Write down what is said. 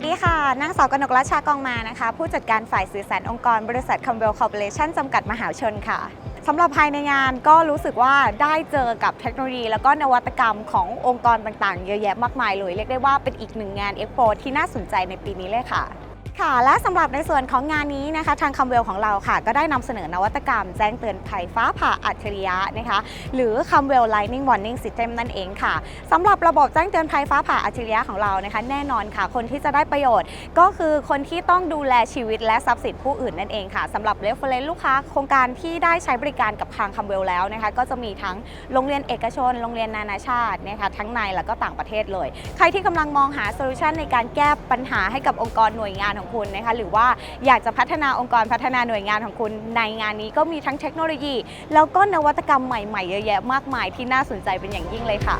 วัสดีค่ะ นางสาวกนกรัชากองมานะคะ ผู้จัดการฝ่ายสื่อสารองค์กรบริษัทคัมเวลคอร์ปอเรชั่นจำกัดมหาชนค่ะสำหรับภายในงานก็รู้สึกว่าได้เจอกับเทคโนโลยี แล้วก็นวัตกรรมขององค์กรต่างๆ เยอะแยะมากมายเลย เรียกได้ว่าเป็นอีกหนึ่งงานเอ็กโปที่น่าสนใจในปีนี้เลยค่ะ ค่ะ และสำหรับในส่วนของงานนี้นะคะ ทางคำเวลของเราค่ะ ก็ได้นำเสนอนวัตกรรม แจ้งเตือนภัยฟ้าผ่าอัจฉริยะนะคะ หรือคำเวล Lightning Warning System นั่นเองค่ะสำหรับระบบแจ้งเตือนภัยฟ้าผ่าอัจฉริยะของเรานะคะ แน่นอนค่ะ คนที่จะได้ประโยชน์ ก็คือคนที่ต้องดูแลชีวิตและทรัพย์สินผู้อื่นนั่นเองค่ะสำหรับ reference ลูกค้าโครงการที่ได้ใช้บริการกับทางคำเวลแล้วนะคะ ก็จะมีทั้งโรงเรียนเอกชน โรงเรียนนานาชาตินะคะทั้งในและก็ต่างประเทศเลย ใครที่กำลังมองหาโซลูชันในการแก้ปัญหาให้กับองค์กรหน่วยงานของคุณนะคะหรือว่าอยากจะพัฒนาองค์กรพัฒนาหน่วยงานของคุณในงานนี้ก็มีทั้งเทคโนโลยี แล้วก็นวัตกรรมใหม่ ๆ เยอะแยะมากมายที่น่าสนใจเป็นอย่างยิ่งเลยค่ะ